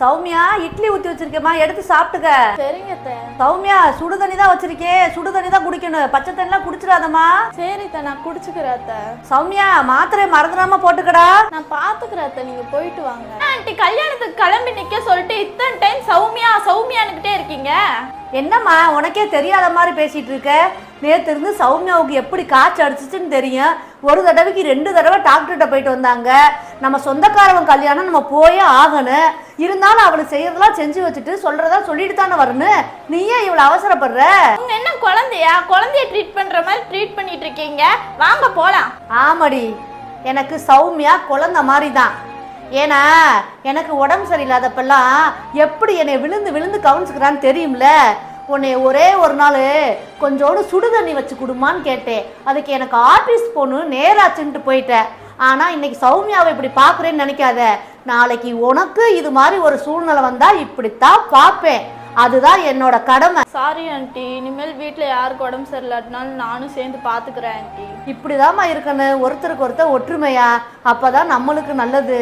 சௌமியா இட்லி ஊத்தி வச்சிருக்கேம்மா எடுத்து சாப்பிட்டுக்க. சரிங்க அத்தை. சௌமியா சுடு தண்ணி தான் வச்சிருக்கேன் சுடு தண்ணி தான் குடிக்கணும். பச்சை தண்ணிலாம் குடிச்சிடாதம்மா. சரி நான் குடிச்சுக்கிறேன் அத்தை. சௌமியா மாத்திரை மறந்துடாம போட்டுக்கடா. நான் பாத்துக்கிறேன் அத்தை நீங்க போயிட்டு வாங்க. ஆண்டி கல்யாணத்துக்கு கிளம்பி நிக்க சொல்லிட்டு இத்தனை டைம் சௌமியா சௌமியானுக்கிட்டே இருக்கீங்க? என்னம்மா உனக்கே தெரியாத மாதிரி பேசிட்டு இருக்க? நேத்து இருந்து சௌமியாவுக்கு எப்படி காய்ச்சல் அடிச்சிச்சுன்னு தெரியும். ஒரு தடவைக்கு ரெண்டு தடவை டாக்டர்கிட்ட போயிட்டு வந்தாங்க. நம்ம சொந்தக்காரவங்க கல்யாணம் நம்ம போயே ஆகணும். இருந்தாலும் அவளுக்கு செய்யறதெல்லாம் செஞ்சு வச்சுட்டு சொல்றதா சொல்லிட்டு தானே வரணும். நீ ஏன் இவ்வளவு அவசரப்படுற? என்ன குழந்தையா? குழந்தைய ட்ரீட் பண்ற மாதிரி ட்ரீட் பண்ணிட்டு இருக்கீங்க. வாங்க போலாம். ஆமாடி. எனக்கு சௌமியா குழந்த மாதிரி தான் ஏன்னா எனக்கு உடம்பு சரியில்லாதப்பெல்லாம் எப்படி என்னை விழுந்து விழுந்து கவனிச்சுக்கிறான்னு தெரியும்ல? உன்னை ஒரே ஒரு நாள் கொஞ்சோண்டு சுடு தண்ணி வச்சு கொடுமான்னு கேட்டேன். அதுக்கு எனக்கு ஆஃபீஸ் போகணும் நேராச்சுன்ட்டு போயிட்டேன். ஆனால் இன்னைக்கு சௌமியாவை இப்படி பார்க்குறேன்னு நினைக்காத. நாளைக்கு உனக்கு இது மாதிரி ஒரு சூழ்நிலை வந்தால் இப்படித்தான் பார்ப்பேன். அதுதான் என்னோட கடமை. சாரி ஆண்டி இனிமேல் வீட்ல யாருக்கு உடம்பு சரியில்லாட்டினாலும் நானும் சேர்ந்து பாத்துக்கிறேன் ஆண்டி இப்படிதாம்மா இருக்கணும். ஒருத்தருக்கு ஒருத்தர் ஒற்றுமையா? அப்பதான் நம்மளுக்கு நல்லது.